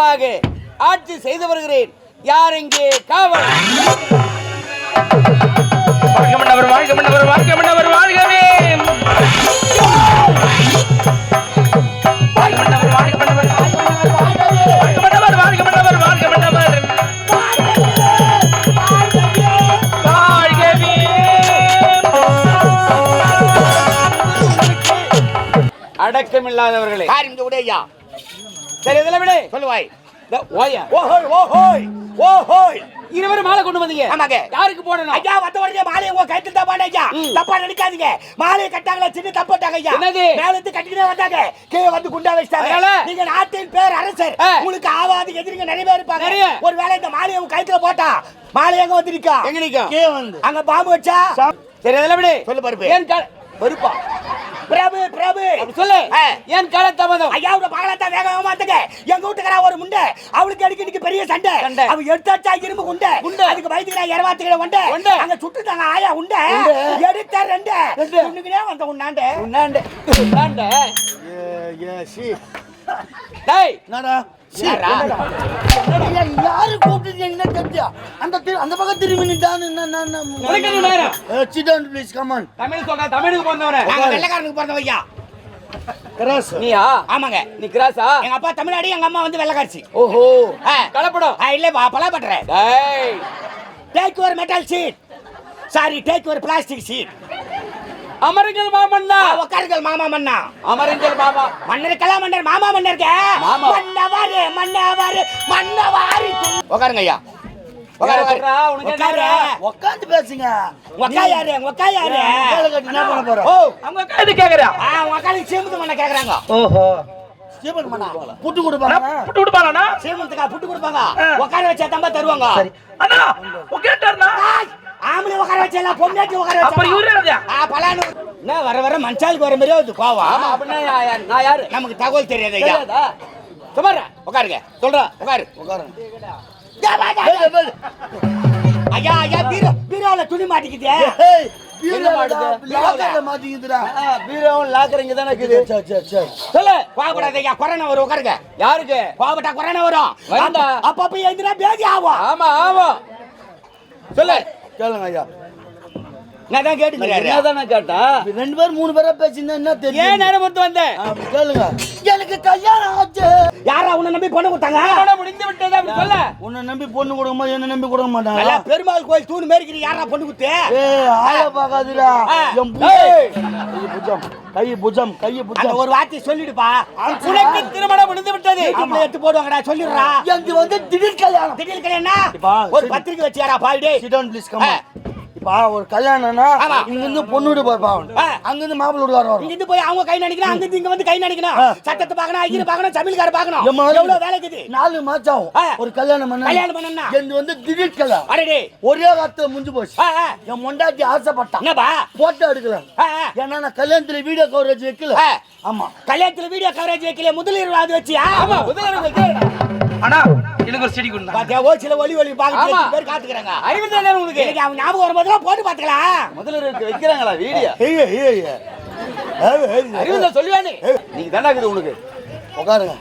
சிறப்பாக ஆட்சி செய்து வருகிறேன். யார் இங்கே? காவல். வாழ்க மன்னவர் வாழ்க மன்னவர் வாழ்க வாழ்கவே அடக்கமில்லாதவர்களே. சரி இதில் விடு. சொல்லுவாய். ஓயா. ஓஹோய் ஓஹோய் ஓஹோய். இருவரும் மாலை கொண்டு வந்தீங்க. ஆமாங்க. யாருக்கு போடணும்? ஐயா வந்த உடனே மாலையை உங்க கைத்துல தான் பாடு ஐயா. தப்பா நினைக்காதீங்க. மாலையை கட்டாங்களா சின்ன தப்பாட்டாங்க ஐயா. என்னது? மேல இருந்து கட்டிக்கிட்டே வந்தாங்க. கீழே வந்து குண்டா வச்சிட்டாங்க? நீங்க நாட்டின் பேர் அரசர். உங்களுக்கு ஆவாது எதிரிங்க நிறைய பேர் இருப்பாங்க. ஒரு வேளை இந்த மாலையை உங்க கைத்துல போட்டா மாலை எங்க வந்து நிக்கா எங்க? கீழே வந்து. அங்க பாம்பு வச்சா? சரி இதில் விடு. சொல்லு பருப்பு. ஏன் வெறுப்பா. பிரபு பிரபு. அப்படி சொல்லு. ஏன் கால தாமதம் ஐயா உங்க பகலத்தா வேக வேகமா வந்துங்க எங்க வீட்டுக்கார ஒரு முண்டை. அவளுக்கு அடிக்க இன்னைக்கு பெரிய சண்டை. அவ எடுத்தாச்சா இரும்பு குண்டை. குண்டை. அதுக்கு வயிற்றுக்கு நான் இரவாத்துக்கிற உண்டை உண்டை. அங்க சுட்டுட்டாங்க ஆயா உண்டை எடுத்த ரெண்டு. உன்னுக்குனே வந்த உண்ணாண்ட உன்னாண்ட. உன்னாண்ட. டேய். என்னடா? யாரா? யாரு கூப்பிட்டு என்ன தெரிஞ்சா அந்த திரு- அந்த பக்கம் திரும்பி நின்றான்னு என்ன நேரம்? சிட் ப்ளீஸ் கமான் தமிழ் சொல்ற தமிழுக்கு பிறந்தவன. வெள்ளக்காரனுக்கு பிறந்தவங்க ஐயா கிராஸ். நீயா? ஆமாங்க. நீ கிராஸா? எங்க அப்பா தமிழ்நாடு எங்க அம்மா வந்து வெள்ளக்காரச்சி. ஓஹோ. ஆ. கலப்படம். ஆ, இல்ல பலா பண்றேன் take your metal seat sorry take your plastic seat அமருங்கள் மாமன்னா உட்காருங்கள் மாமா மன்னா அமருங்கள் மாமா. மன்னருக்கெல்லாம் மன்னர் மாமா மன்னருக்கு. மாமா. மன்னவாரு மன்னவாரு மன்னவாரு உட்காருங்க ஐயா? உட்காந்து பேசுங்க. உங்க அக்கா யாரு உங்க அக்கா யாரு வேலை கட்டி என்ன பண்ண போறோம் அவங்க எது கேக்குறா? உங்க அக்காளுக்கு சீமந்து மண்ண கேக்குறாங்க. ஓஹோ. புட்டு கொடுப்பாங்க. புட்டு விடுப்பானா சீமந்துக்கா புட்டு கொடுப்பாங்க. உட்கார வச்சா தம்பா தருவாங்க. அண்ணா ஆம்பளை உட்கார வச்சா எல்லாம் பொம்மையாட்டி உட்கார அப்ப வச்சா இவரு? ஆ பலானு. என்ன வர வர மஞ்சாலுக்கு வர மாதிரியே வந்து கோவம்? ஆமா அப்படின்னா நான் யார்? நான் யாரு? நமக்கு தகவல் தெரியாது ஐயா. சுமாரா உட்காருங்க. சொல்றா உட்காரு. உட்காருங்க. ஐயா ஐயா பீரோ பீரோல துணி மாட்டிக்குது? லாக்கர்ல மாட்டிக்கிதுடா. பீரோவும் லாக்கர் இங்க தானே இருக்குது. சரி, சரி, சரி. சொல்லு கோவப்படாத ஐயா கொரோனா வரும் உட்காருங்க. யாருக்கு? கோவப்பட்டா கொரோனா வரும். அப்பப்ப எழுந்தினா பேதி ஆகும். ஆமா ஆமா. சொல்லு. கேளுங்க ஐயா. நான் தான் ரெண்டு பேர் மூணு பேரா பேசினா என்ன ஏன் தெரியும்? நேரம் மட்டும் வந்த? அப்படி கேளுங்க. எனக்கு கல்யாணம் ஆச்சு. யாரா உன்னை நம்பி பொண்ணு கொடுத்தாங்க? முடிந்து விட்டது அப்படி சொல்ல. உன்னை நம்பி பொண்ணு கொடுக்க போது என்ன நம்பி கொடுக்க மாட்டாங்க பெருமாள் கோயில் தூண் மேய்க்கிறீ யாரா பொண்ணு கொடுத்து? ஆள பாக்காதடா. என் புஜம் கை புஜம் கை புஜம் கை அந்த புஜம் ஒரு வார்த்தை சொல்லிடுப்பா. உனக்கு திருமணம் முடிந்து விட்டது. யூடியூப்ல எடுத்து போடுவாங்கடா சொல்லிடுறா. எனக்கு வந்து திடீர் கல்யாணம். திடீர் கல்யாணம் ஒரு. பத்திரிக்கை வச்சியாரா பால்டே சிட் டவுன் ப்ளீஸ் கம். இப்ப ஒரு கல்யாணம்னா ஆமா. இங்க இருந்து பொண்ணு வீடு போய் ஆ. அங்க இருந்து மாப்பிள்ளை வீட்டுக்காரர் வரும் இங்க இருந்து போய் அவங்க கை நடிக்கணும் அங்க இருந்து இங்க வந்து கை நடிக்கணும் ஆ. சட்டத்தை பார்க்கணும் ஐயரை பார்க்கணும் சமையல்கார பார்க்கணும். எவ்வளவு வேலை இருக்குது? நாலு மாசம் ஆகும். ஒரு கல்யாணம் பண்ண கல்யாணம் பண்ணணும்னா? எனக்கு வந்து திடீர் கல்யாணம். அடடே. ஒரே வார்த்தை முடிஞ்சு போச்சு. என் மொண்டாட்டி ஆசைப்பட்டான். என்னப்பா? போட்டோ எடுக்கலாம். ஏன்னா நான் கல்யாணத்துல வீடியோ கவரேஜ் வைக்கல. ஆமா. கல்யாணத்துல வீடியோ கவரேஜ் வைக்கல முதலீடு அது வச்சியா? ஆமா முதல்வர் வைக்கிறேன் அண்ணா. எனக்கு ஒரு செடி கொடுங்க பாத்தியா ஓசில ஒலி ஒலி ஆமா. பாக்க பேர் காத்துக்கிறாங்க. அறிவு தானே உனக்கு எனக்கு அவன் ஞாபகம் வரும்போதெல்லாம் போட்டு பாத்துக்கலாம் முதல்ல இருக்கு வைக்கிறாங்களா வீடியோ ஏய் ஏய் ஏய் அறிவு தான் சொல்லுவானே. நீங்க தானே இருக்குது உனக்கு உட்காருங்க.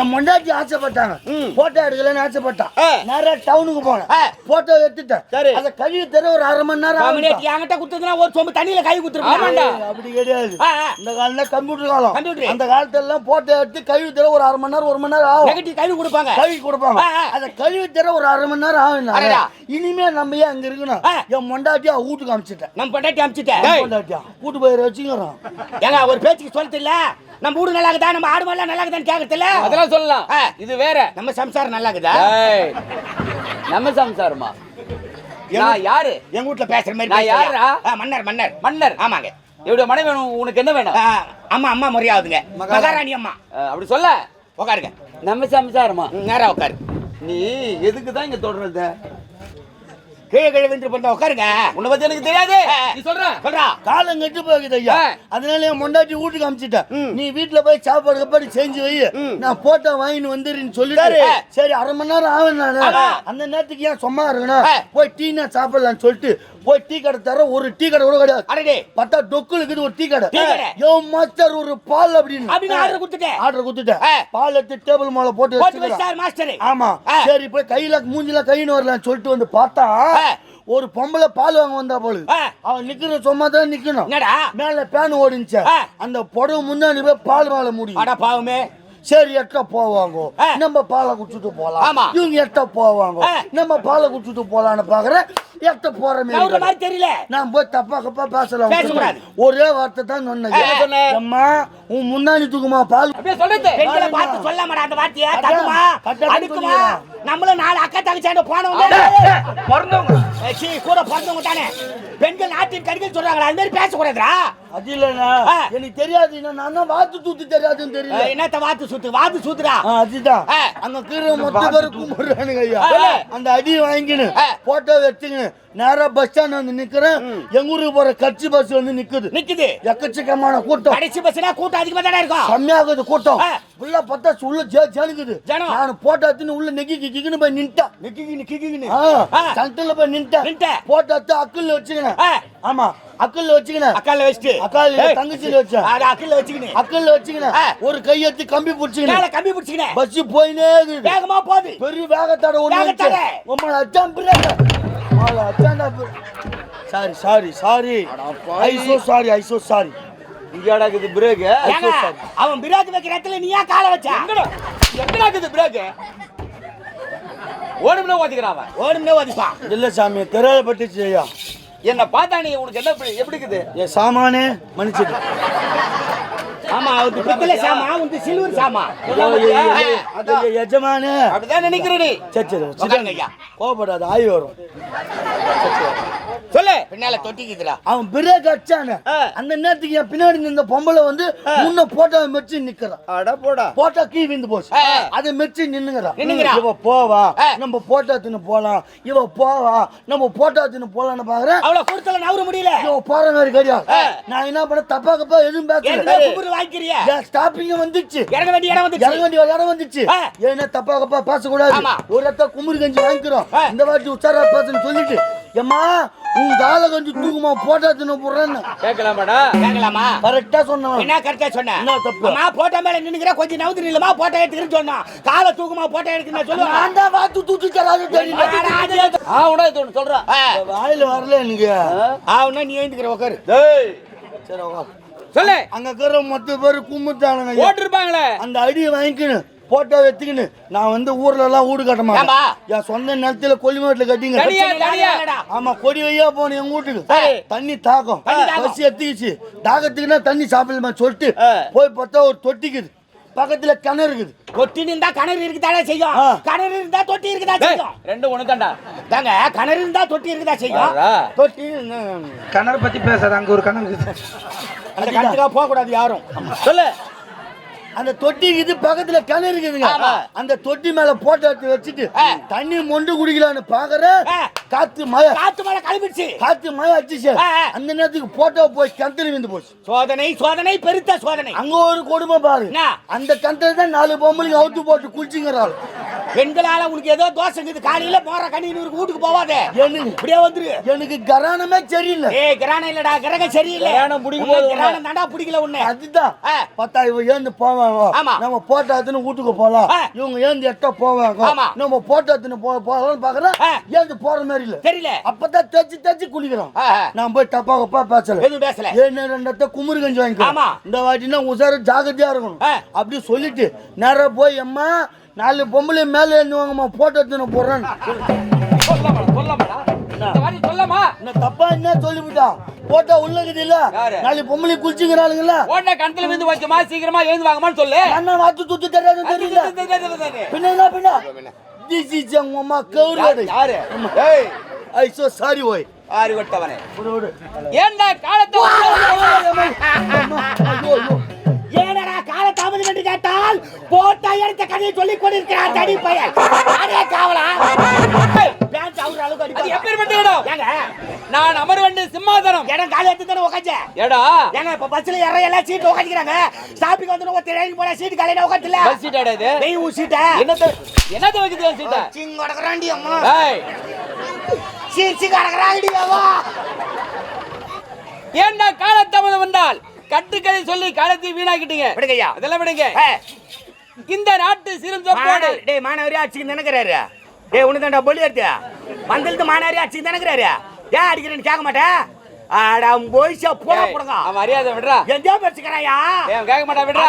என் மொண்டாட்டி ஆசைப்பட்டாங்க. போட்டோ எடுக்கலன்னு ஆசைப்பட்டான். நேரா டவுனுக்கு போனேன். போட்டோ எடுத்துட்டேன். சரி. அதை கழுவி தர ஒரு அரை மணி நேரம் என்கிட்ட குடுத்ததுனா ஒரு சொம்பு தண்ணியில கை குடுத்துருப்பான். ஏய், அப்படி கிடையாது. இந்த காலத்துல கம்ப்யூட்டர் காலம். கம்ப்யூட்டர். அந்த காலத்துல எல்லாம் போட்டோ எடுத்து கழுவி தர ஒரு அரை மணி நேரம் ஒரு மணி நேரம் ஆகும். நெகட்டிவ் கை கொடுப்பாங்க. கழுவி கொடுப்பாங்க. அதை கழுவி தர ஒரு அரை மணி நேரம் ஆகும். இனிமே நம்ம ஏன் அங்க இருக்கணும். என் மொண்டாட்டியா வீட்டுக்கு அமிச்சிட்டேன். நம்ம பொண்டாட்டி அமிச்சிட்டேன். டேய். மொண்டாட்டியா கூட்டு போய் வச்சுக்கிறோம். ஏங்க ஒரு பேச்சுக்கு சொல்றது இல்ல நம்ம வீடு நல்லா இருக்குதா நம்ம ஆடு நல்லா இருக்குதான்னு கேக்குறது இல்ல அதெல்லாம் சொல்லலாம். ஆ. இது வேற. நம்ம சம்சாரம் நல்லா இருக்குதா நம்ம சம்சாரமா? நான் யாரு? எங்க வீட்ல பேசுற மாதிரி நான்? ஆ, மன்னர் மன்னர். மன்னர். ஆமாங்க. என்னுடைய மனைவி உனக்கு என்ன வேணும்? ஆ, அம்மா அம்மா முறையாவதுங்க. மகாராணி அம்மா. அப்படி சொல்ல. உட்காருங்க நம்ம சம்சாரமா? நேரா உட்காரு நீ எதுக்கு தான் இங்க தொடர்றது கீழே கீழே வந்து பண்ண உட்காருங்க. உன்னை பத்தி எனக்கு தெரியாது. நீ சொல்ற. சொல்றா. காலம் கெட்டு போகுது ஐயா. அதனால என் மொண்டாட்டி வீட்டுக்கு அமிச்சிட்டேன். நீ வீட்டுல போய் சாப்பாடு கப்பாடு செஞ்சு வை. நான் போட்டோ வாங்கின்னு வந்துருன்னு சொல்லிட்டு சரி. சரி அரை மணி நேரம் ஆகும் நானு. அந்த நேரத்துக்கு ஏன் சும்மா இருக்கணும். போய் டீனா சாப்பிடலாம்னு சொல்லிட்டு போய் டீ கடை தர ஒரு டீ கடை கூட கிடையாது. அடடே. பார்த்தா டொக்கு இருக்குது ஒரு டீ கடை. டீ கடை. யோ மாஸ்டர் ஒரு பால் அப்படின்னு. அப்படின்னு ஆர்டர் கொடுத்துட்டேன். ஆர்டர் கொடுத்துட்டேன். பால் எடுத்து டேபிள் மேல போட்டு போட்டு வச்சுக்கிறேன். வச்சார் மாஸ்டர் ஆமா. சரி போய் கையில மூஞ்சில கைன்னு வரலாம்னு சொல்லிட்டு வந்து பார்த்தா. ஒரு பொம்பளை பால் வாங்க வந்தா போல. அவன் நிக்கணும் சும்மா தான் நிக்கணும். மேல பேன் ஓடிச்சு. அந்த புடவை முன்னாடி போய் பால் வாழ முடியும் அட பாவமே. சரி எட்ட போவாங்க. நம்ம பாலை குடிச்சிட்டு போலாம். இவங்க எட்ட போவாங்க. நம்ம பாலை குடிச்சிட்டு போலான்னு பாக்குறேன். எட்ட போற மாதிரி தெரியல. நான் போய் தப்பா கப்பா பேசலாம். ஒரே வார்த்தை தான் சொன்னேன்? அம்மா உன் முன்னாடி தூக்குமா பால் அப்படியே சொல்றது. பெண்களை பார்த்து சொல்லாமடா அந்த வார்த்தைய. தகுமா. நம்மளும் நாலு அக்கா தங்கச்சாண்ட போனவங்க. பிறந்தவங்க. சீ, கூட பிறந்தவங்க தானே. பெண்கள் நாட்டின் கடிகள் சொல்றாங்களா? அது மாதிரி பேசக்கூடாதுடா. அது இல்லைண்ணா. எனக்கு தெரியாது நான் தான் வாத்து தூத்து தெரியாதுன்னு தெரியல. என்னத்த வாத்து சுத்து? வாத்து சுத்துடா. அதுதான். அங்க கீழே மொத்த பேரு கும்பிடுறானுங்க ஐயா. அந்த அடி வாங்கின்னு ஆ. போட்டோ வச்சுக்கின்னு நேரா பஸ் ஸ்டாண்ட் வந்து நிக்கிறேன். எங்க ஊருக்கு போற கட்சி பஸ் வந்து நிக்குது. நிக்குது. எக்கச்சக்கமான கூட்டம். கடைசி பஸ்னா கூட்டம் அதிகமா தானே இருக்கும். கம்மியாகுது கூட்டம். உள்ள பார்த்தா உள்ள ஜே ஜனுக்குது. நான் போட்டோ எடுத்துன்னு உள்ள நெக்கி கிக்கின்னு போய் நின்ட்டேன். ஆ, ஆ. சென்டர்ல போய் நின்ட்டேன். நின்ட்ட. போட்டோ எடுத்து அக்கல்ல வச்சுக்கினேன். ஆமா. அக்கல்ல வச்சுக்கினேன். அக்கால வச்சுட்டு. அக்கால ஏய், தங்கச்சியில வச்சேன். அது அக்கல்ல வச்சுக்கின்னு. அக்கல்ல வச்சுக்கினேன். ஒரு கையெடுத்து கம்பி மேல பிடிச்சிக்கினேன் கம்பி பிடிச்சிக்கினே பஸ் போயினே இருக்குது. வேகமா போகுது. பெரிய வேகத்தோட ஒண்ணு வேகத்தடை. உம்மள அச்சான்டா sorry sorry sorry I so sorry I so sorry இங்கடா இருக்குது பிரேக் அவன் பிராக்கு வைக்கிற இடத்துல நீ ஏன் காலை வச்ச? எங்கடா எங்கடா இருக்குது பிரேக் ஓடும்ல ஓதிக்கிறான் அவன். ஓடுமே ஓதிப்பான். இல்ல சாமி தெரியல பட்டுச்சு ஐயா. என்ன பார்த்தா நீ உனக்கு என்ன எப்படி- இருக்குது? என் சாமானே மன்னிச்சிடு. ஆமா அவருக்கு பித்தளை சாமா அவனுக்கு சில்வர் சாமா. ஐயா, எஜமானே. அப்படிதான் நினைக்கிற நீ சரி சரி. கோபப்படாத ஆய் வரும். சொல்லு. பின்னால தொட்டிக்குதுடா. அவன் பிரேக் அடிச்சானே. அந்த நேரத்துக்கு என் பின்னாடி நின்ற பொம்பளை வந்து முன்ன போட்டோ மெச்சு நிக்கிறான். அட போடா. போட்டோ கீ விந்து போச்சு. அதை மெச்சு நின்னுங்கிறா நின்னுங்கிறா. இவ போவா. நம்ம போட்டோ தின்னு போலாம். இவ போவா. நம்ம போட்டோ தின்னு போலாம்னு பாக்குறேன். அவ்வளவு கொடுத்தல நவர முடியல. இவ போற மாதிரி கிடையாது நான் என்ன பண்ண தப்பா கப்பா எதுவும் கும்புறு வாங்கிக்கிறிய? என் ஸ்டாப்பிங்க வந்துச்சு. இறங்க வேண்டிய இடம் இறங்க வந்துச்சு வேண்டிய ஒரு இடம் வந்துச்சு. ஏன்னா தப்பா கப்பா பேசக்கூடாது. ஒரு இடத்த குமுறு கஞ்சி வாங்கிக்கிறோம். இந்த வாட்டி உச்சாரா பேசுன்னு சொல்லிட்டு. எம்மா உன் கால கஞ்சி தூக்குமா போட்டோ தின்னு போடுறேன்னு. கேட்கலாமாடா? கேட்கலாமா? கரெக்டா சொன்னவன் என்ன கரெக்டா சொன்ன? என்ன தப்பு? அம்மா போட்டோ மேல நின்னுக்கிற கொஞ்சம் நவுத்து நில்லுமா போட்டோ எடுத்துக்கிறேன்னு சொன்னா. காலை தூக்குமா போட்டோ எடுத்துன்னு சொல்லுவாங்க நான் தான் வாத்து தூத்து தராது தெரியல ஆ உடனே தோணு சொல்றான். வாயில வரல எனக்கு. ஆவுனா நீ எழுந்துக்கிற உட்காரு டேய். சரி உக்கார். சொல்லு. அங்க இருக்கிற மொத்த பேரு கும்பிட்டானுங்க. ஓட்டிருப்பாங்களே. அந்த அடியை வாங்கிக்கின்னு போட்டோ எடுத்துக்கின்னு நான் வந்து ஊர்ல எல்லாம் ஊடு கட்ட மாட்டேன்? என் சொந்த நிலத்துல கொல்லிமேட்டுல கட்டிங்க. ஆமா கொடி வையா போன எங்க வீட்டுக்கு. தண்ணி தாக்கம். பசி எடுத்துக்கிச்சு. தாகத்துக்குன்னா தண்ணி சாப்பிடலாமா சொல்லிட்டு ஆ. போய் பார்த்தா ஒரு தொட்டிக்குது. பக்கத்துல கிணறு இருக்குது. தொட்டி இருந்தா கிணறு இருக்குதானே செய்யும்? ஆ. கிணறு இருந்தா தொட்டி இருக்குதா செய்யும்? ரெண்டு ஒண்ணு தான்டா தாங்க கிணறு இருந்தா தொட்டி இருக்குதா செய்யும்? வாடா. தொட்டி கிணறு பத்தி பேசாத அங்க ஒரு கிணறு இருக்குது. அந்த கணத்துல போக கூடாது யாரும். சொல்லு. அந்த தொட்டி இது பக்கத்துல கிணறு இருக்குதுங்க. அந்த தொட்டி மேல போட்டோ எடுத்து வச்சுட்டு. தண்ணி மொண்டு குடிக்கலான்னு பாக்குறேன் ஆ. காத்து மழை காத்து மழை கிளம்பிடுச்சு காத்து மழை அடிச்சு. அந்த நேரத்துக்கு போட்டோ போய் கிணத்துல விழுந்து போச்சு சோதனை சோதனை பெருத்த சோதனை அங்க ஒரு கொடுமை பாரு? அந்த கிணத்துல தான் நாலு பொம்பளைங்க அவுத்து போட்டு குளிச்சுங்கிறாள் பெண்களால உனக்கு ஏதோ தோசை இருக்குது. காலையில போற கணினூர் வீட்டுக்கு போவாதே. எனக்கு இப்படியே வந்துரு. எனக்கு கரானமே சரியில்லை. ஏய் கிரானம் இல்லடா. கிரகம் சரியில்லை. கிரகணம் பிடிக்கும் போது கிரகணம் தாண்டா பிடிக்கல உன்னை. அதுதான். பத்தா இவ ஏந்து போவாங்க. ஆமா. நம்ம போட்டோ எடுத்துன்னு வீட்டுக்கு போலாம். இவங்க ஏந்து எட்ட போவாங்க. ஆமா. நம்ம போட்டோ எடுத்துன்னு போ போகலாம்னு பாக்குறேன். ஏந்து போற மாதிரி இல்ல. தெரியல. அப்பதான் தேய்ச்சி தேய்ச்சி குளிக்கிறோம். நான் போய் தப்பா கப்பா பேசல. எதுவும் பேசல. ஏன்னு ரெண்டத்த குமுறு கஞ்சி வாங்கிக்கோ ஆமா. இந்த வாட்டினா உசாரு ஜாகிரதையா இருக்கணும். அப்படி சொல்லிட்டு நேரா போய் அம்மா நாலு பொம்பளை மேல இருந்து வாங்கம்மா போட்டோ சொல்லமா என்ன? தப்பா என்ன சொல்லிவிட்டான் போட்டோ உள்ள இருக்குது இல்ல யாரு? நாலு பொம்பளை குளிச்சுக்கிறாளுங்களா உடனே கணத்துல விழுந்து வச்சமா சீக்கிரமா எழுந்து வாங்கம்மான்னு சொல்லு. அண்ணன் வாத்து துத்து தெரியாது தெரியல பின்ன என்ன பின்ன? திஸ் இஸ் உங்க அம்மா கவுரு யாரு ஏய். ஐ சோ சாரி ஓய் ஆறு கொட்டவனே. ஏன்டா காலத்தை ஐயோ கேட்டால் போட்டா எடுத்த கதையை சொல்லிக் கொண்டிருக்கிறார் தடி பையன். அடே காவலா. பேண்ட் அவுற அளவுக்கு அது அடிப்பாங்க எப்பேற்பட்ட இடம்? ஏங்க. நான் அமர் வேண்டிய சிம்மாசனம். இடம் காலி எடுத்து தானே உட்காந்து ஏடா. ஏங்க இப்ப பஸ்ல ஏற எல்லாம் சீட் உட்காந்துக்கிறாங்க ஸ்டாப்பிங் வந்து ஒருத்தர் இறங்கி போனா சீட் காலையில உட்காந்துல பஸ் சீட் உன் சீட்டை என்னத்த என்னத்த வைக்குது சீட்டா சிங்க கடக்குறாண்டி அம்மா. ஏய். ஏன்டா காலத்தாமதம் வந்தால்? கட்டுக்கதை சொல்லி காலத்தை வீணாக்கிட்டீங்க. விடுங்கய்யா அதெல்லாம் விடுங்க. இந்த நாட்டு சிறுந்தோப்போடு மாணவர்- டேய் மாணவரி ஆட்சிக்கு நினைக்கிறாரு. டேய் உனக்கு தாண்டா பொல்லி எடுத்து. மந்தளத்து மாணவரி ஆட்சிக்கு நினைக்கிறாரு. ஏன் அடிக்கிறேன்னு கேட்க மாட்டேன்? ஆடா போய்ச்சா போட போடுங்க அவன் அறியாத விடுறா. பேசுகிறாயா ஏன் கேட்க மாட்டா விடுறா.